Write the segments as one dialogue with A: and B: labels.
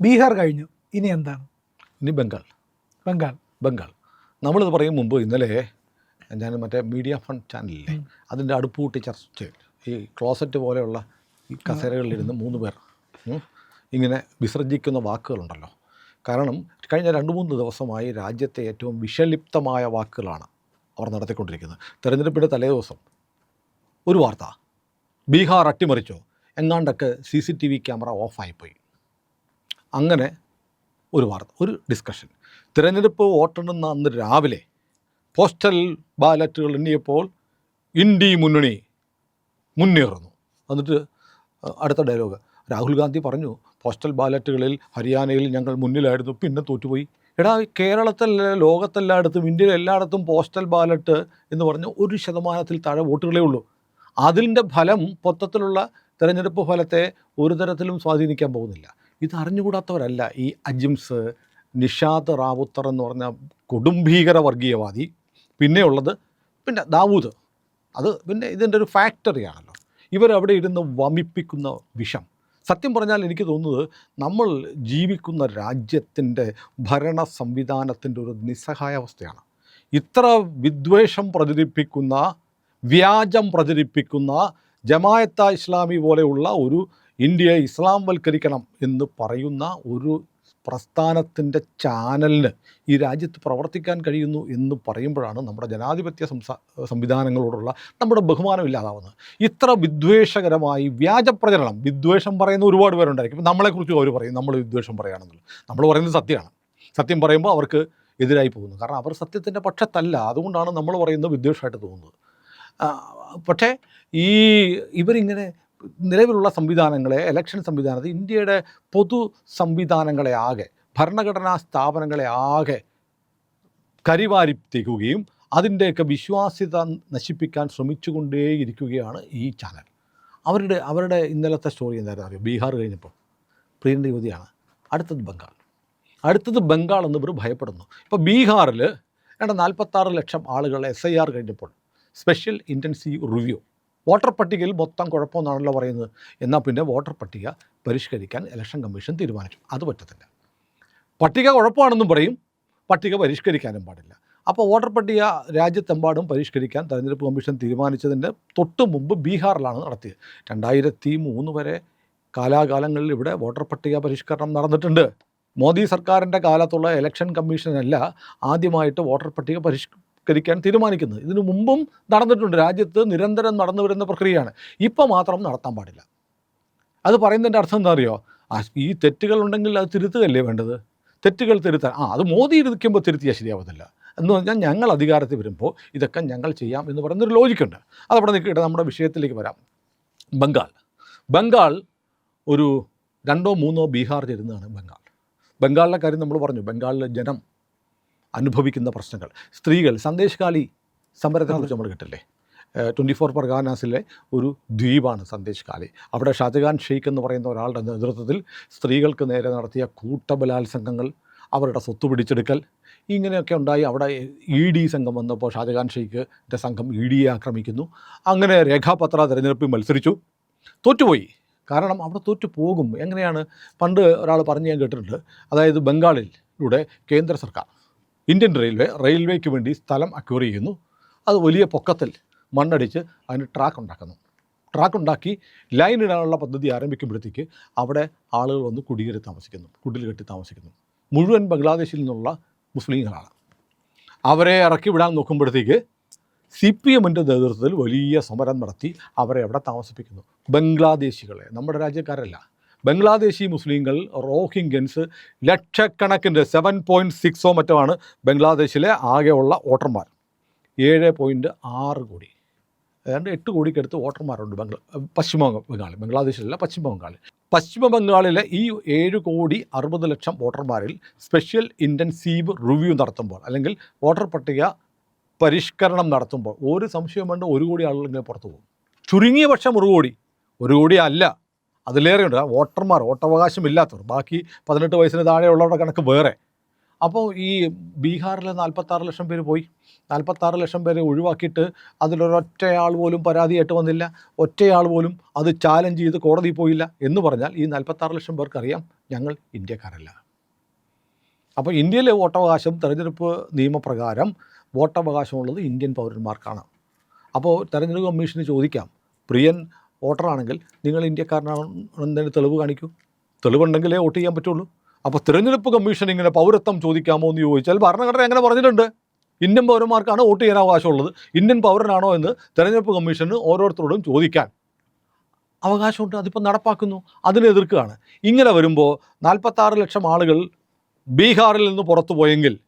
A: ബീഹാർ കഴിഞ്ഞു. ഇനി എന്താണ്?
B: ഇനി ബംഗാൾ.
A: ബംഗാൾ.
B: ബംഗാൾ. നമ്മളിത് പറയും മുമ്പ് ഇന്നലെ ഞാൻ മറ്റേ മീഡിയ ഫണ്ട് ചാനലിലെ അതിന്റെ അടുപ്പൂട്ടി ചർച്ച ഈ ക്ലോസറ്റ് പോലെയുള്ള ഈ കസേരകളിലിരുന്ന് മൂന്ന് പേർ ഇങ്ങനെ വിസർജിക്കുന്ന വാക്കുകളുണ്ടല്ലോ. കാരണം കഴിഞ്ഞ രണ്ട് മൂന്ന് ദിവസമായി രാജ്യത്തെ ഏറ്റവും വിഷലിപ്തമായ വാക്കുകളാണ് അവർ നടത്തിക്കൊണ്ടിരിക്കുന്നത്. തെരഞ്ഞെടുപ്പിന്റെ തലേദിവസം ഒരു വാർത്ത. ബീഹാർ അട്ടിമറിച്ചോ? എങ്ങാണ്ടൊക്കെ C C T V camera ഓഫായിപ്പോയി. അങ്ങനെ ഒരു വാർത്ത ഒരു ഡിസ്കഷൻ തിരഞ്ഞെടുപ്പ് വോട്ടെണ്ണുന്ന അന്ന് രാവിലെ പോസ്റ്റൽ ബാലറ്റുകൾ എണ്ണിയപ്പോൾ ഇന്ത്യ മുന്നണി മുന്നേറുന്നു. എന്നിട്ട് അടുത്ത ഡയലോഗ് രാഹുൽ ഗാന്ധി പറഞ്ഞു പോസ്റ്റൽ ബാലറ്റുകളിൽ ഹരിയാനയിൽ ഞങ്ങൾ മുന്നിലായിരുന്നു പിന്നെ തോറ്റുപോയി. എടാ കേരളത്തിലെ ലോകത്തെല്ലായിടത്തും ഇന്ത്യയിൽ എല്ലായിടത്തും പോസ്റ്റൽ ബാലറ്റ് എന്ന് പറഞ്ഞ് ഒരു ശതമാനത്തിൽ താഴെ വോട്ടുകളേ ഉള്ളൂ. അതിന്റെ ഫലം മൊത്തത്തിലുള്ള തിരഞ്ഞെടുപ്പ് ഫലത്തെ ഒരു തരത്തിലും സ്വാധീനിക്കാൻ പോകുന്നില്ല. ഇത് അറിഞ്ഞുകൂടാത്തവരല്ല ഈ അജിംസ് നിഷാദ് റാവുത്തർ എന്ന് പറഞ്ഞ കൊടുംഭീകര വർഗീയവാദി പിന്നെയുള്ളത് പിന്നെ ദാവൂദ്. അത് പിന്നെ ഇതിന്റെ ഒരു ഫാക്ടറിയാണല്ലോ ഇവരവിടെ ഇരുന്ന് വമിപ്പിക്കുന്ന വിഷം. സത്യം പറഞ്ഞാൽ എനിക്ക് തോന്നുന്നത് നമ്മൾ ജീവിക്കുന്ന രാജ്യത്തിന്റെ ഭരണ സംവിധാനത്തിന്റെ ഒരു നിസ്സഹായാവസ്ഥയാണ് ഇത്ര വിദ്വേഷം പ്രചരിപ്പിക്കുന്ന വ്യാജം പ്രചരിപ്പിക്കുന്ന ജമായത്ത ഇസ്ലാമി പോലെയുള്ള ഒരു ഇന്ത്യയെ ഇസ്ലാം വൽക്കരിക്കണം എന്ന് പറയുന്ന ഒരു പ്രസ്ഥാനത്തിന്റെ ചാനലിന് ഈ രാജ്യത്ത് പ്രവർത്തിക്കാൻ കഴിയുന്നു എന്ന് പറയുമ്പോഴാണ് നമ്മുടെ ജനാധിപത്യ സംസാ സംവിധാനങ്ങളോടുള്ള നമ്മുടെ ബഹുമാനം ഇല്ലാതാവുന്നത്. ഇത്ര വിദ്വേഷകരമായി വ്യാജപ്രചരണം വിദ്വേഷം പറയുന്ന ഒരുപാട് പേരുണ്ടായിരിക്കും. ഇപ്പം നമ്മളെക്കുറിച്ച് അവർ പറയും നമ്മൾ വിദ്വേഷം പറയുകയാണെന്നുള്ളത്. നമ്മൾ പറയുന്നത് സത്യമാണ്. സത്യം പറയുമ്പോൾ അവർക്ക് എതിരായി പോകുന്നു. കാരണം അവർ സത്യത്തിന്റെ പക്ഷത്തല്ല. അതുകൊണ്ടാണ് നമ്മൾ പറയുന്നത് വിദ്വേഷമായിട്ട് തോന്നുന്നത്. പക്ഷേ ഈ ഇവരിങ്ങനെ നിലവിലുള്ള സംവിധാനങ്ങളെ ഇലക്ഷൻ സംവിധാനത്തെ ഇന്ത്യയുടെ പൊതു സംവിധാനങ്ങളെ ആകെ ഭരണഘടനാ സ്ഥാപനങ്ങളെ ആകെ കരിവാരിത്തേക്കുകയും അതിന്റെയൊക്കെ വിശ്വാസ്യത നശിപ്പിക്കാൻ ശ്രമിച്ചുകൊണ്ടേയിരിക്കുകയാണ് ഈ ചാനൽ. അവരുടെ അവരുടെ ഇന്നലത്തെ സ്റ്റോറി എന്തായിരുന്നു അറിയാം? ബീഹാർ കഴിഞ്ഞപ്പോൾ. പ്രിയന്റെ യുവതിയാണ്. അടുത്തത് ബംഗാൾ. അടുത്തത് ബംഗാൾ എന്നിവർ ഭയപ്പെടുന്നു. ഇപ്പോൾ ബീഹാറിൽ രണ്ട് നാൽപ്പത്താറ് ലക്ഷം ആളുകൾ എസ് ഐ ആർ കഴിഞ്ഞപ്പോൾ. സ്പെഷ്യൽ ഇന്റൻസീവ് റിവ്യൂ വോട്ടർ പട്ടികയിൽ മൊത്തം കുഴപ്പമെന്നാണല്ലോ പറയുന്നത്. എന്നാൽ പിന്നെ വോട്ടർ പട്ടിക പരിഷ്കരിക്കാൻ ഇലക്ഷൻ കമ്മീഷൻ തീരുമാനിച്ചു. അത് പറ്റത്തില്ല. പട്ടിക കുഴപ്പമാണെന്നും പറയും. പട്ടിക പരിഷ്കരിക്കാനും പാടില്ല. അപ്പോൾ വോട്ടർ പട്ടിക രാജ്യത്തെമ്പാടും പരിഷ്കരിക്കാൻ തെരഞ്ഞെടുപ്പ് കമ്മീഷൻ തീരുമാനിച്ചതിന്റെ തൊട്ട് മുമ്പ് ബീഹാറിലാണ് നടത്തിയത്. രണ്ടായിരത്തി മൂന്ന് വരെ കാലാകാലങ്ങളിൽ ഇവിടെ വോട്ടർ പട്ടിക പരിഷ്കരണം നടന്നിട്ടുണ്ട്. മോദി സർക്കാരിന്റെ കാലത്തുള്ള ഇലക്ഷൻ കമ്മീഷനല്ല ആദ്യമായിട്ട് വോട്ടർ പട്ടിക പരിഷ്കരിക്കാൻ തീരുമാനിക്കുന്നത്. ഇതിനു മുമ്പും നടന്നിട്ടുണ്ട്. രാജ്യത്ത് നിരന്തരം നടന്നു വരുന്ന പ്രക്രിയയാണ്. ഇപ്പോൾ മാത്രം നടത്താൻ പാടില്ല. അത് പറയുന്നതിന്റെ അർത്ഥം എന്താ അറിയോ ഈ തെറ്റുകൾ ഉണ്ടെങ്കിൽ അത് തിരുത്തുകയല്ലേ വേണ്ടത്? തെറ്റുകൾ തിരുത്താൻ. ആ അത് മോദി ഇരിക്കുമ്പോൾ തിരുത്തിയാൽ ശരിയാവത്തില്ല. എന്ന് പറഞ്ഞാൽ ഞങ്ങൾ അധികാരത്തിൽ വരുമ്പോൾ ഇതൊക്കെ ഞങ്ങൾ ചെയ്യാം എന്ന് പറയുന്നൊരു ലോജിക്കുണ്ട് അതവിടെ നിൽക്കട്ടെ നമ്മുടെ വിഷയത്തിലേക്ക് വരാം. ബംഗാൾ. ബംഗാൾ ഒരു രണ്ടോ മൂന്നോ ബീഹാർ ചേരുന്നതാണ് ബംഗാൾ. ബംഗാളിലെ കാര്യം നമ്മൾ പറഞ്ഞു. ബംഗാളിലെ ജനം അനുഭവിക്കുന്ന പ്രശ്നങ്ങൾ. സ്ത്രീകൾ സന്ദേശകാലി സമരത്തെക്കുറിച്ച് നമ്മൾ കേട്ടില്ലേ? ട്വന്റി ഫോർ പർഗാനാസിലെ ഒരു ദ്വീപാണ് സന്ദേശകാലി. അവിടെ ഷാജഹാൻ ഷെയ്ഖ് എന്ന് പറയുന്ന ഒരാളുടെ നേതൃത്വത്തിൽ സ്ത്രീകൾക്ക് നേരെ നടത്തിയ കൂട്ടബലാത്സംഗങ്ങൾ അവരുടെ സ്വത്ത് പിടിച്ചെടുക്കൽ ഇങ്ങനെയൊക്കെ ഉണ്ടായി. അവിടെ ഇ ഡി സംഘം വന്നപ്പോൾ ഷാജഹാൻ ഷെയ്ഖിന്റെ സംഘം ഇ ഡിയെ ആക്രമിക്കുന്നു. അങ്ങനെ രേഖാപത്ര തിരഞ്ഞെടുപ്പിൽ മത്സരിച്ചു. തോറ്റുപോയി. കാരണം അവിടെ തോറ്റു പോകും. എങ്ങനെയാണ്? പണ്ട് ഒരാൾ പറഞ്ഞു ഞാൻ കേട്ടിട്ടുണ്ട്. അതായത് ബംഗാളിലൂടെ കേന്ദ്ര സർക്കാർ ഇന്ത്യൻ റെയിൽവേ റെയിൽവേക്ക് വേണ്ടി സ്ഥലം അക്വയർ ചെയ്യുന്നു. അത് വലിയ പൊക്കത്തിൽ മണ്ണടിച്ച് അതിന് ട്രാക്ക് ഉണ്ടാക്കുന്നു. ട്രാക്ക് ഉണ്ടാക്കി ലൈൻ ഇടാനുള്ള പദ്ധതി ആരംഭിക്കുമ്പോഴത്തേക്ക് അവിടെ ആളുകൾ വന്ന് കുടിയേറി താമസിക്കുന്നു കുടിൽ കെട്ടി താമസിക്കുന്നു. മുഴുവൻ ബംഗ്ലാദേശിൽ നിന്നുള്ള മുസ്ലിങ്ങളാണ്. അവരെ ഇറക്കി വിടാൻ നോക്കുമ്പോഴത്തേക്ക് സി പി എമ്മിന്റെ നേതൃത്വത്തിൽ വലിയ സമരം നടത്തി അവരെ അവിടെ താമസിപ്പിക്കുന്നു. ബംഗ്ലാദേശികളെ നമ്മുടെ രാജ്യക്കാരല്ല ബംഗ്ലാദേശി മുസ്ലിങ്ങൾ റോഹിംഗ്യൻസ് ലക്ഷക്കണക്കിന്റെ സെവൻ പോയിന്റ് സിക്സോ മറ്റോ ബംഗ്ലാദേശിലെ ആകെയുള്ള വോട്ടർമാർ. ഏഴ് പോയിന്റ് ആറ് കോടി. ഏതാണ്ട് എട്ട് കോടിക്കടുത്ത് വോട്ടർമാരുണ്ട് ബംഗ്ലാ പശ്ചിമ ബംഗാളിൽ ബംഗ്ലാദേശിലല്ല പശ്ചിമ ബംഗാളിൽ പശ്ചിമ ബംഗാളിലെ ഈ ഏഴ് കോടി അറുപത് ലക്ഷം വോട്ടർമാരിൽ സ്പെഷ്യൽ ഇന്റൻസീവ് റിവ്യൂ നടത്തുമ്പോൾ അല്ലെങ്കിൽ വോട്ടർ പട്ടിക പരിഷ്കരണം നടത്തുമ്പോൾ ഒരു സംശയം വേണ്ട ഒരു കോടി ആളുകളെങ്കിലും പുറത്തു പോകും. ചുരുങ്ങിയ പക്ഷം ഒരു കോടി ഒരു കോടി അല്ല. അതിലേറെയുണ്ട്. വോട്ടർമാർ വോട്ടവകാശം ഇല്ലാത്തവർ ബാക്കി പതിനെട്ട് വയസ്സിന് താഴെയുള്ളവരുടെ കണക്ക് വേറെ. അപ്പോൾ ഈ ബീഹാറിൽ നാൽപ്പത്താറ് ലക്ഷം പേര് പോയി. നാൽപ്പത്താറ് ലക്ഷം പേരെ ഒഴിവാക്കിയിട്ട് അതിലൊരൊറ്റയാൾ പോലും പരാതിയായിട്ട് വന്നില്ല. ഒറ്റയാൾ പോലും അത് ചാലഞ്ച് ചെയ്ത് കോടതി പോയില്ല എന്ന് പറഞ്ഞാൽ ഈ നാൽപ്പത്താറ് ലക്ഷം പേർക്കറിയാം ഞങ്ങൾ ഇന്ത്യക്കാരല്ല. അപ്പോൾ ഇന്ത്യയിലെ വോട്ടവകാശം തെരഞ്ഞെടുപ്പ് നിയമപ്രകാരം വോട്ടവകാശമുള്ളത് ഇന്ത്യൻ പൗരന്മാർക്കാണ്. അപ്പോൾ തെരഞ്ഞെടുപ്പ് കമ്മീഷന് ചോദിക്കാം പ്രിയൻ വോട്ടറാണെങ്കിൽ നിങ്ങൾ ഇന്ത്യക്കാരനാണെന്നതിന് തെളിവ് കാണിക്കൂ. തെളിവുണ്ടെങ്കിലേ വോട്ട് ചെയ്യാൻ പറ്റുള്ളൂ. അപ്പോൾ തിരഞ്ഞെടുപ്പ് കമ്മീഷൻ ഇങ്ങനെ പൗരത്വം ചോദിക്കാമോ എന്ന് ചോദിച്ചാൽ ഭരണഘടന എങ്ങനെ പറഞ്ഞിട്ടുണ്ട്. ഇന്ത്യൻ പൗരന്മാർക്കാണ് വോട്ട് ചെയ്യാൻ അവകാശമുള്ളത്. ഇന്ത്യൻ പൗരനാണോ എന്ന് തിരഞ്ഞെടുപ്പ് കമ്മീഷന് ഓരോരുത്തരോടും ചോദിക്കാൻ അവകാശമുണ്ട്. അതിപ്പോൾ നടപ്പാക്കുന്നു. അതിനെ എതിർക്കുകയാണ്. ഇങ്ങനെ വരുമ്പോൾ നാൽപ്പത്താറ് ലക്ഷം ആളുകൾ ബീഹാറിൽ നിന്ന് പുറത്തു പോയെങ്കിൽ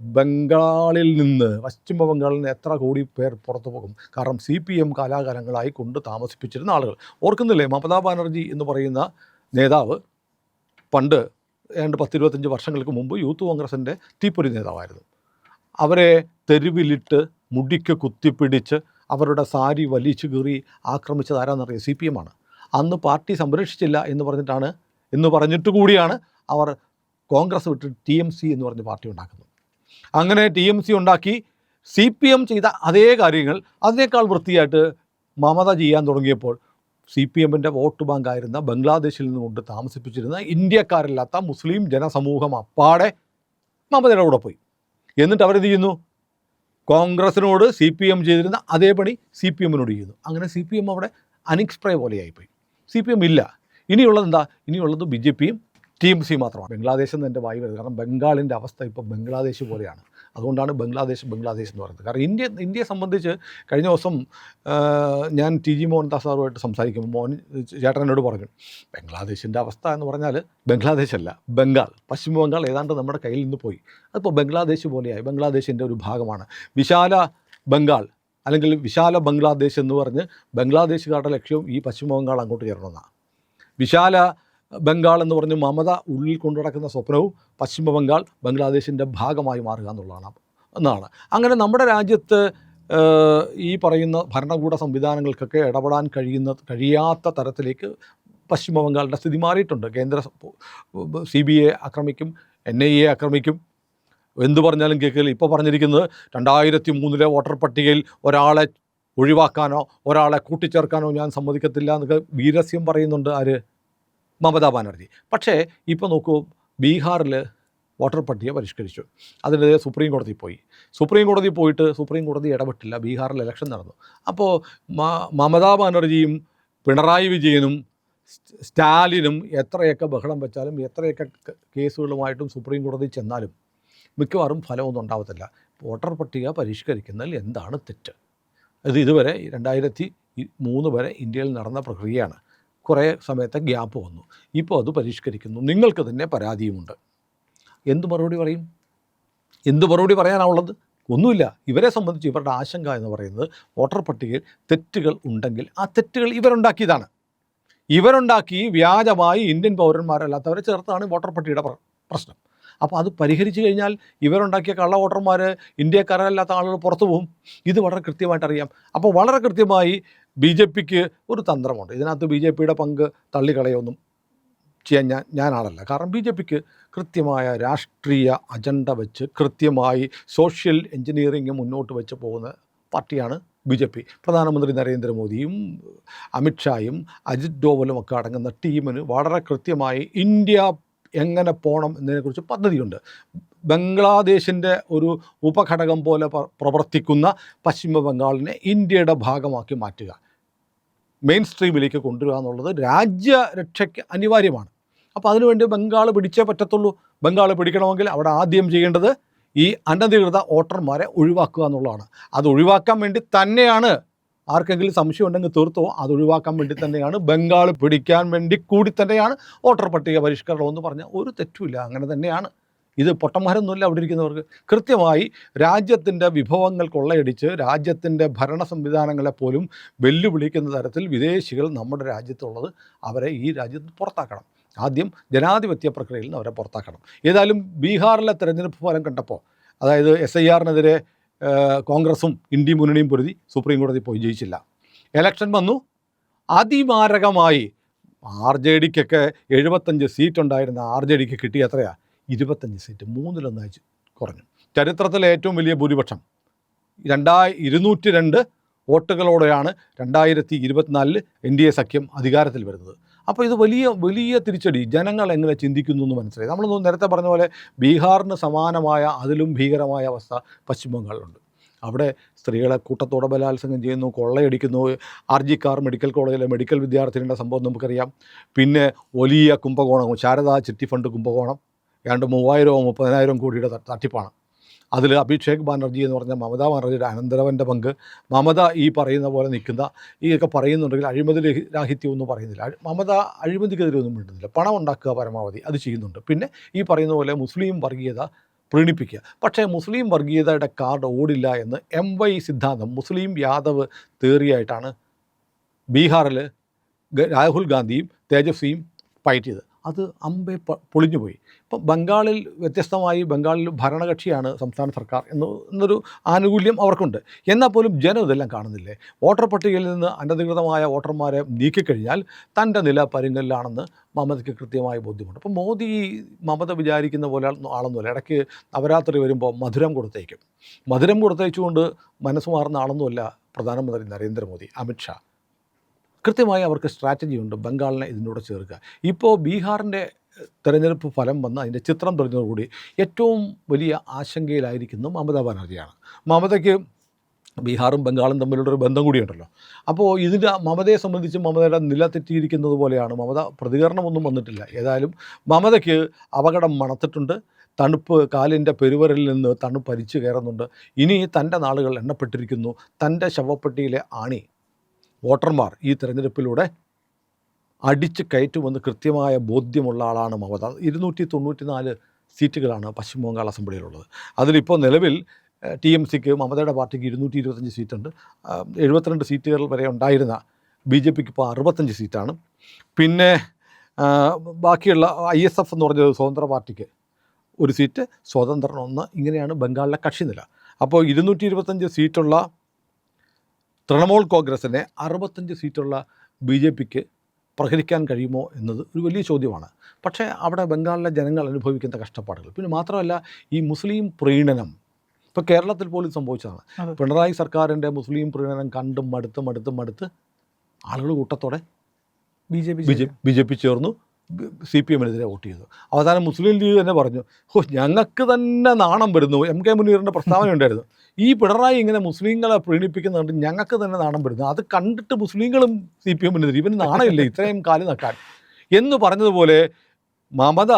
B: ബംഗാളിൽ നിന്ന് പശ്ചിമ ബംഗാളിൽ നിന്ന് എത്ര കോടി പേർ പുറത്തു പോകും? കാരണം സി പി എം കാലാകാലങ്ങളായി കൊണ്ട് താമസിപ്പിച്ചിരുന്ന ആളുകൾ. ഓർക്കുന്നില്ലേ മമതാ ബാനർജി എന്ന് പറയുന്ന നേതാവ്? പണ്ട് ഏതാണ്ട് പത്തിരുപത്തഞ്ച് വർഷങ്ങൾക്ക് മുമ്പ് യൂത്ത് കോൺഗ്രസിന്റെ തീപ്പൊരി നേതാവായിരുന്നു. അവരെ തെരുവിലിട്ട് മുടിക്ക് കുത്തിപ്പിടിച്ച് അവരുടെ സാരി വലിച്ചു കീറി ആക്രമിച്ചത് ആരാന്നറിയാം? സി പി എം ആണ്. അന്ന് പാർട്ടി സംരക്ഷിച്ചില്ല എന്ന് പറഞ്ഞിട്ടാണ് എന്ന് പറഞ്ഞിട്ട് കൂടിയാണ് അവർ കോൺഗ്രസ് വിട്ട് ടി എം സി എന്ന് പറഞ്ഞ പാർട്ടി ഉണ്ടാക്കുന്നത്. അങ്ങനെ ടി എം സി ഉണ്ടാക്കി സി പി എം ചെയ്ത അതേ കാര്യങ്ങൾ അതിനേക്കാൾ വൃത്തിയായിട്ട് മമത ചെയ്യാൻ തുടങ്ങിയപ്പോൾ സി പി എമ്മിന്റെ വോട്ട് ബാങ്കായിരുന്ന ബംഗ്ലാദേശിൽ നിന്നുകൊണ്ട് താമസിപ്പിച്ചിരുന്ന ഇന്ത്യക്കാരില്ലാത്ത മുസ്ലിം ജനസമൂഹം അപ്പാടെ മമതയുടെ കൂടെ പോയി. എന്നിട്ട് അവരെന്ത് ചെയ്യുന്നു? കോൺഗ്രസിനോട് സി പി എം ചെയ്തിരുന്ന അതേ പണി സി പി എമ്മിനോട് ചെയ്യുന്നു. അങ്ങനെ സി പി എം അവിടെ അനിക്സ്പ്രേ പോലെയായിപ്പോയി. സി പി എം ഇല്ല. ഇനിയുള്ളത് എന്താ? ഇനിയുള്ളത് ബി ജെ പിയും ടി എം സി മാത്രമാണ്. ബംഗ്ലാദേശ് എന്ന് എന്റെ വായി വരുന്നത്. കാരണം ബംഗാളിന്റെ അവസ്ഥ ഇപ്പോൾ ബംഗ്ലാദേശ് പോലെയാണ്. അതുകൊണ്ടാണ് ബംഗ്ലാദേശ് ബംഗ്ലാദേശ് എന്ന് പറയുന്നത്. കാരണം ഇന്ത്യ ഇന്ത്യയെ സംബന്ധിച്ച് കഴിഞ്ഞ ദിവസം ഞാൻ ടി ജി മോഹൻദാസ് സാറുമായിട്ട് സംസാരിക്കുമ്പോൾ മോഹൻ ചേട്ടൻ എന്നോട് പറഞ്ഞു ബംഗ്ലാദേശിന്റെ അവസ്ഥ എന്ന് പറഞ്ഞാൽ ബംഗ്ലാദേശ് അല്ല ബംഗാൾ. പശ്ചിമ ബംഗാൾ ഏതാണ്ട് നമ്മുടെ കയ്യിൽ നിന്ന് പോയി. അതിപ്പോൾ ബംഗ്ലാദേശ് പോലെയായി. ബംഗ്ലാദേശിന്റെ ഒരു ഭാഗമാണ്. വിശാല ബംഗാൾ അല്ലെങ്കിൽ വിശാല ബംഗ്ലാദേശ് എന്ന് പറഞ്ഞ് ബംഗ്ലാദേശുകാരുടെ ലക്ഷ്യവും ഈ പശ്ചിമ ബംഗാൾ അങ്ങോട്ട് ചേരണമെന്നാണ്. വിശാല ബംഗാൾ എന്ന് പറഞ്ഞ് മമത ഉള്ളിൽ കൊണ്ടു നടക്കുന്ന സ്വപ്നവും പശ്ചിമ ബംഗാൾ ബംഗ്ലാദേശിന്റെ ഭാഗമായി മാറുക എന്നുള്ളതാണ്. എന്നാണ്. അങ്ങനെ നമ്മുടെ രാജ്യത്ത് ഈ പറയുന്ന ഭരണകൂട സംവിധാനങ്ങൾക്കൊക്കെ ഇടപെടാൻ കഴിയുന്ന കഴിയാത്ത തരത്തിലേക്ക് പശ്ചിമ ബംഗാളിന്റെ സ്ഥിതി മാറിയിട്ടുണ്ട്. കേന്ദ്ര സി ബി എ ആക്രമിക്കും എൻ ഐ എ ആക്രമിക്കും. എന്ത് പറഞ്ഞാലും കേൾക്കില്ല ഇപ്പോൾ പറഞ്ഞിരിക്കുന്നത് രണ്ടായിരത്തി മൂന്നിലെ വോട്ടർ പട്ടികയിൽ ഒരാളെ ഒഴിവാക്കാനോ ഒരാളെ കൂട്ടിച്ചേർക്കാനോ ഞാൻ സമ്മതിക്കത്തില്ല എന്നൊക്കെ വീരസ്യം പറയുന്നുണ്ട് ആര്? മമതാ ബാനർജി. പക്ഷേ ഇപ്പോൾ നോക്കൂ ബീഹാറിൽ വോട്ടർ പട്ടിക പരിഷ്കരിച്ചു. അതിനെതിരെ സുപ്രീം കോടതി പോയി. സുപ്രീം കോടതി പോയിട്ട് സുപ്രീം കോടതി ഇടപെട്ടില്ല. ബീഹാറിൽ ഇലക്ഷൻ നടന്നു. അപ്പോൾ മമതാ ബാനർജിയും പിണറായി വിജയനും സ്റ്റാലിനും എത്രയൊക്കെ ബഹളം വെച്ചാലും എത്രയൊക്കെ കേസുകളുമായിട്ടും സുപ്രീം കോടതി ചെന്നാലും മിക്കവാറും ഫലമൊന്നും ഉണ്ടാവത്തില്ല. വോട്ടർ പട്ടിക പരിഷ്കരിക്കുന്നതിൽ എന്താണ് തെറ്റ്? ഇത് ഇതുവരെ രണ്ടായിരത്തി മൂന്ന് വരെ ഇന്ത്യയിൽ നടന്ന പ്രക്രിയയാണ്. കുറേ സമയത്തെ ഗ്യാപ്പ് വന്നു. ഇപ്പോൾ അത് പരിഷ്കരിക്കുന്നു. നിങ്ങൾക്ക് തന്നെ പരാതിയുമുണ്ട്. എന്ത് മറുപടി പറയും? എന്ത് മറുപടി പറയാനാണുള്ളത് ഒന്നുമില്ല. ഇവരെ സംബന്ധിച്ച് ഇവരുടെ ആശങ്ക എന്ന് പറയുന്നത് വോട്ടർ പട്ടികയിൽ തെറ്റുകൾ ഉണ്ടെങ്കിൽ ആ തെറ്റുകൾ ഇവരുണ്ടാക്കിയതാണ്. ഇവരുണ്ടാക്കി വ്യാജമായി ഇന്ത്യൻ പൗരന്മാരല്ലാത്തവരെ ചേർത്താണ് വോട്ടർ പട്ടികയുടെ പ്രശ്നം. അപ്പോൾ അത് പരിഹരിച്ചു കഴിഞ്ഞാൽ ഇവരുണ്ടാക്കിയ കള്ള വോട്ടർമാർ ഇന്ത്യക്കാരല്ലാത്ത ആളുകൾ പുറത്തു പോകും. ഇത് വളരെ കൃത്യമായിട്ട് അറിയാം അപ്പോൾ വളരെ കൃത്യമായി ബി ജെ പിക്ക് ഒരു തന്ത്രമുണ്ട്. ഇതിനകത്ത് ബി ജെ പിയുടെ പങ്ക് തള്ളിക്കളയൊന്നും ചെയ്യാൻ ഞാൻ ഞാനാളല്ല. കാരണം ബി ജെ പിക്ക് കൃത്യമായ രാഷ്ട്രീയ അജണ്ട വെച്ച് കൃത്യമായി സോഷ്യൽ എഞ്ചിനീയറിംഗ് മുന്നോട്ട് വെച്ച് പോകുന്ന പാർട്ടിയാണ് ബി ജെ പി. പ്രധാനമന്ത്രി നരേന്ദ്രമോദിയും അമിത്ഷായും അജിത് ഡോവലും ഒക്കെ അടങ്ങുന്ന ടീമിന് വളരെ കൃത്യമായി ഇന്ത്യ എങ്ങനെ പോകണം എന്നതിനെക്കുറിച്ച് പദ്ധതിയുണ്ട്. ബംഗ്ലാദേശിന്റെ ഒരു ഉപഘടകം പോലെ പ്ര- പ്രവർത്തിക്കുന്ന പശ്ചിമ ബംഗാളിനെ ഇന്ത്യയുടെ ഭാഗമാക്കി മാറ്റുക. മെയിൻ സ്ട്രീമിലേക്ക് കൊണ്ടുവരിക എന്നുള്ളത് രാജ്യരക്ഷയ്ക്ക് അനിവാര്യമാണ്. അപ്പോൾ അതിനുവേണ്ടി ബംഗാൾ പിടിച്ചേ പറ്റത്തുള്ളൂ. ബംഗാൾ പിടിക്കണമെങ്കിൽ അവിടെ ആദ്യം ചെയ്യേണ്ടത് ഈ അനധികൃത വോട്ടർമാരെ ഒഴിവാക്കുക എന്നുള്ളതാണ്. അത് ഒഴിവാക്കാൻ വേണ്ടി തന്നെയാണ് ആർക്കെങ്കിലും സംശയം ഉണ്ടെങ്കിൽ തീർത്തോ അത് ഒഴിവാക്കാൻ വേണ്ടി തന്നെയാണ് ബംഗാൾ പിടിക്കാൻ വേണ്ടി കൂടി തന്നെയാണ് വോട്ടർ പട്ടിക പരിഷ്കരണം എന്ന് പറഞ്ഞ ഒരു തെറ്റുമില്ല. അങ്ങനെ തന്നെയാണ് ഇത് പൊട്ടന്മാരൊന്നുമില്ല അവിടെ ഇരിക്കുന്നവർക്ക്. കൃത്യമായി രാജ്യത്തിന്റെ വിഭവങ്ങൾ കൊള്ളയടിച്ച് രാജ്യത്തിന്റെ ഭരണ സംവിധാനങ്ങളെ പോലും വെല്ലുവിളിക്കുന്ന തരത്തിൽ വിദേശികൾ നമ്മുടെ രാജ്യത്തുള്ളത് അവരെ ഈ രാജ്യത്ത് പുറത്താക്കണം. ആദ്യം ജനാധിപത്യ പ്രക്രിയയിൽ നിന്ന് അവരെ പുറത്താക്കണം. ഏതായാലും ബീഹാറിലെ തെരഞ്ഞെടുപ്പ് ഫലം കണ്ടപ്പോൾ അതായത് എസ് ഐ ആറിനെതിരെ കോൺഗ്രസും ഇന്ത്യ മുന്നണിയും പൊരുതി സുപ്രീം കോടതി പോയി ജയിച്ചില്ല. എലക്ഷൻ വന്നു. അതിമാരകമായി ആർ ജെ ഡിക്കൊക്കെ എഴുപത്തഞ്ച് സീറ്റ് ഉണ്ടായിരുന്ന ആർ ജെ ഡിക്ക് കിട്ടിയ എത്രയാ? ഇരുപത്തഞ്ച് സീറ്റ് മൂന്നിലൊന്നായി കുറഞ്ഞു. ചരിത്രത്തിലെ ഏറ്റവും വലിയ ഭൂരിപക്ഷം. രണ്ടായി ഇരുന്നൂറ്റി രണ്ട് വോട്ടുകളോടെയാണ് രണ്ടായിരത്തി ഇരുപത്തിനാലിൽ എൻ ഡി എ സഖ്യം അധികാരത്തിൽ വരുന്നത്. അപ്പോൾ ഇത് വലിയ വലിയ തിരിച്ചടി. ജനങ്ങൾ എങ്ങനെ ചിന്തിക്കുന്നു എന്ന് മനസ്സിലായി. നമ്മൾ നേരത്തെ പറഞ്ഞ പോലെ ബീഹാറിന് സമാനമായ അതിലും ഭീകരമായ അവസ്ഥ പശ്ചിമ ബംഗാളിലുണ്ട്. അവിടെ സ്ത്രീകളെ കൂട്ടത്തോടെ ബലാത്സംഗം ചെയ്യുന്നു കൊള്ളയടിക്കുന്നു. ആർ ജി കാർ മെഡിക്കൽ കോളേജിലെ മെഡിക്കൽ വിദ്യാർത്ഥിനിയുടെ സംഭവം നമുക്കറിയാം. പിന്നെ വലിയ കുംഭകോണം ശാരദാ ചിട്ടി ഫണ്ട് കുംഭകോണം. ഏതാണ്ട് മൂവായിരമോ മുപ്പതിനായിരം കോടിയുടെ തട്ടിപ്പാണ്. അതിൽ അഭിഷേക് ബാനർജി എന്ന് പറഞ്ഞ മമതാ ബാനർജിയുടെ അനന്തരവന്റെ പങ്ക് മമത ഈ പറയുന്ന പോലെ നിൽക്കുന്ന ഈ ഒക്കെ പറയുന്നുണ്ടെങ്കിൽ അഴിമതി രഹി- രാഹിത്യം ഒന്നും പറയുന്നില്ല മമത അഴിമതിക്കെതിരെ ഒന്നും മിണ്ടുന്നില്ല. പണം ഉണ്ടാക്കുക പരമാവധി അത് ചെയ്യുന്നുണ്ട്. പിന്നെ ഈ പറയുന്ന പോലെ മുസ്ലിം വർഗീയത പ്രീണിപ്പിക്കുക. പക്ഷേ മുസ്ലിം വർഗീയതയുടെ കാർഡ് ഓടില്ല എന്ന് എം വൈ സിദ്ധാന്തം മുസ്ലിം യാദവ് തേറിയായിട്ടാണ് ബീഹാറിൽ രാഹുൽ ഗാന്ധിയും തേജസ്വിയും ഫൈറ്റ് ചെയ്തത്. അത് അമ്പെ പൊളിഞ്ഞുപോയി. ഇപ്പം ബംഗാളിൽ വ്യത്യസ്തമായി ബംഗാളിൽ ഭരണകക്ഷിയാണ് സംസ്ഥാന സർക്കാർ എന്ന് എന്നൊരു ആനുകൂല്യം അവർക്കുണ്ട്. എന്നാൽ പോലും ജനം ഇതെല്ലാം കാണുന്നില്ലേ? വോട്ടർ പട്ടികയിൽ നിന്ന് അനധികൃതമായ വോട്ടർമാരെ നീക്കിക്കഴിഞ്ഞാൽ തന്റെ നില പരുങ്ങലിലാണെന്ന് മമതയ്ക്ക് കൃത്യമായ ബോധ്യമുണ്ട്. അപ്പോൾ മോദി മമത വിചാരിക്കുന്ന പോലെ ആളൊന്നുമല്ല ഇടയ്ക്ക് നവരാത്രി വരുമ്പോൾ മധുരം കൊടുത്തേക്കും. മധുരം കൊടുത്തേച്ചുകൊണ്ട് മനസ്സ് മാറുന്ന ആളൊന്നുമല്ല പ്രധാനമന്ത്രി നരേന്ദ്രമോദി അമിത്ഷാ കൃത്യമായി അവർക്ക് സ്ട്രാറ്റജി ഉണ്ട് ബംഗാളിനെ ഇതിനോട് ചേർക്കുക. ഇപ്പോൾ ബീഹാറിന്റെ തെരഞ്ഞെടുപ്പ് ഫലം വന്ന് അതിന്റെ ചിത്രം തെളിഞ്ഞതോടുകൂടി ഏറ്റവും വലിയ ആശങ്കയിലായിരിക്കുന്നു മമതാ ബാനർജിയാണ്. മമതയ്ക്ക് ബീഹാറും ബംഗാളും തമ്മിലുള്ള ഒരു ബന്ധം കൂടിയുണ്ടല്ലോ. അപ്പോൾ ഇതിന്റെ മമതയെ സംബന്ധിച്ച് മമതയുടെ നില തെറ്റിയിരിക്കുന്നത് പോലെയാണ്. മമത പ്രതികരണമൊന്നും വന്നിട്ടില്ല. ഏതായാലും മമതയ്ക്ക് അപകടം മണത്തിട്ടുണ്ട്. തണുപ്പ് കാലിന്റെ പെരുവരിൽ നിന്ന് തണുപ്പ് അരിച്ചു കയറുന്നുണ്ട്. ഇനി തന്റെ നാളുകൾ എണ്ണപ്പെട്ടിരിക്കുന്നു. തന്റെ ശവപ്പെട്ടിയിലെ ആണി വോട്ടർമാർ ഈ തെരഞ്ഞെടുപ്പിലൂടെ അടിച്ച് കയറ്റുമെന്ന് കൃത്യമായ ബോധ്യമുള്ള ആളാണ് മമത. ഇരുന്നൂറ്റി തൊണ്ണൂറ്റി നാല് സീറ്റുകളാണ് പശ്ചിമ ബംഗാൾ അസംബ്ലിയിലുള്ളത്. അതിലിപ്പോൾ നിലവിൽ ടി എം സിക്ക് മമതയുടെ പാർട്ടിക്ക് ഇരുന്നൂറ്റി ഇരുപത്തഞ്ച് സീറ്റുണ്ട് എഴുപത്തിരണ്ട് സീറ്റുകൾ വരെ ഉണ്ടായിരുന്ന ബി ജെ പിക്ക് ഇപ്പോൾ അറുപത്തഞ്ച് സീറ്റാണ്. പിന്നെ ബാക്കിയുള്ള ഐ എസ് എഫ് എന്ന് പറഞ്ഞത് സ്വതന്ത്ര പാർട്ടിക്ക് ഒരു സീറ്റ് സ്വതന്ത്രൻ ഒന്ന്. ഇങ്ങനെയാണ് ബംഗാളിലെ കക്ഷി നില അപ്പോൾ ഇരുന്നൂറ്റി ഇരുപത്തഞ്ച് സീറ്റുള്ള തൃണമൂൽ കോൺഗ്രസിനെ അറുപത്തഞ്ച് സീറ്റുള്ള ബി ജെ പിക്ക് പ്രഹരിക്കാൻ കഴിയുമോ എന്നത് ഒരു വലിയ ചോദ്യമാണ്. പക്ഷേ അവിടെ ബംഗാളിലെ ജനങ്ങൾ അനുഭവിക്കുന്ന കഷ്ടപ്പാടുകൾ. പിന്നെ മാത്രമല്ല ഈ മുസ്ലിം പ്രീണനം ഇപ്പോൾ കേരളത്തിൽ പോലും സംഭവിച്ചതാണ്. പിണറായി സർക്കാരിന്റെ മുസ്ലിം പ്രീണനം കണ്ടും മടുത്തും മടുത്തും മടുത്ത് ആളുകൾ കൂട്ടത്തോടെ
A: B J P
B: B J B J P ചേർന്നു. സി പി എമ്മിനെതിരെ വോട്ട് ചെയ്തു. അവസാനം മുസ്ലിം ലീഗ് തന്നെ പറഞ്ഞു ഓ ഞങ്ങൾക്ക് തന്നെ നാണം വരുന്നു. എം കെ മുനീറിന്റെ പ്രസ്താവന ഉണ്ടായിരുന്നു. ഈ പിണറായി ഇങ്ങനെ മുസ്ലിങ്ങളെ പ്രീണിപ്പിക്കുന്നുണ്ട് ഞങ്ങൾക്ക് തന്നെ നാണം വരുന്നു. അത് കണ്ടിട്ട് മുസ്ലിങ്ങളും സി പി എമ്മിനെതിരെ ഇവന് നാണമില്ല ഇത്രയും കാലം നക്കാൻ എന്ന് പറഞ്ഞതുപോലെ മമത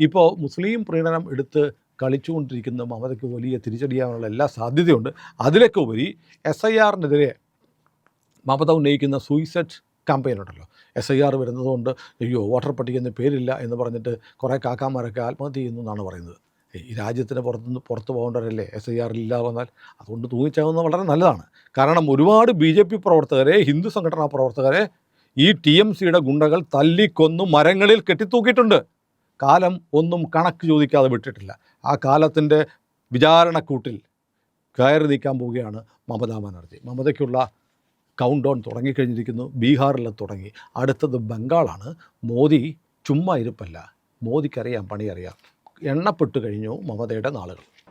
B: ഇപ്പോൾ മുസ്ലിം പ്രീണനം എടുത്ത് കളിച്ചുകൊണ്ടിരിക്കുന്ന മമതയ്ക്ക് വലിയ തിരിച്ചടിയാനുള്ള എല്ലാ സാധ്യതയുണ്ട്. അതിലൊക്കെ ഉപരി എസ് ഐ ആറിനെതിരെ മമത ഉന്നയിക്കുന്ന സൂയിസൈഡ് ക്യാമ്പയിൻ ഉണ്ടല്ലോ. എസ് ഐ ആർ വരുന്നതുകൊണ്ട് അയ്യോ വോട്ടർ പട്ടിക എന്ന പേരില്ല എന്ന് പറഞ്ഞിട്ട് കുറേ കാക്കാമാരൊക്കെ ആത്മഹത്യ ചെയ്യുന്നു എന്നാണ് പറയുന്നത്. ഈ രാജ്യത്തിന് പുറത്തുനിന്ന് പുറത്ത് പോകേണ്ടവരല്ലേ എസ് ഐ ആറിൽ ഇല്ല വന്നാൽ അതുകൊണ്ട് തൂങ്ങിച്ചാകുന്നത് വളരെ നല്ലതാണ്. കാരണം ഒരുപാട് ബി ജെ പി പ്രവർത്തകരെ ഹിന്ദു സംഘടനാ പ്രവർത്തകരെ ഈ ടി എം സിയുടെ ഗുണ്ടകൾ തല്ലിക്കൊന്നു മരങ്ങളിൽ കെട്ടിത്തൂക്കിയിട്ടുണ്ട്. കാലം ഒന്നും കണക്ക് ചോദിക്കാതെ വിട്ടിട്ടില്ല. ആ കാലത്തിന്റെ വിചാരണക്കൂട്ടിൽ കയറി നീക്കാൻ പോവുകയാണ് മമതാ ബാനർജി. മമതയ്ക്കുള്ള കൗണ്ട് ഡൗൺ തുടങ്ങിക്കഴിഞ്ഞിരിക്കുന്നു. ബീഹാറിൽ തുടങ്ങി. അടുത്തത് ബംഗാളാണ്. മോദി ചുമ്മാ ഇരിപ്പല്ല. മോദിക്കറിയാം പണിയറിയാം. എണ്ണപ്പെട്ടു കഴിഞ്ഞു മമതയുടെ നാളുകൾ.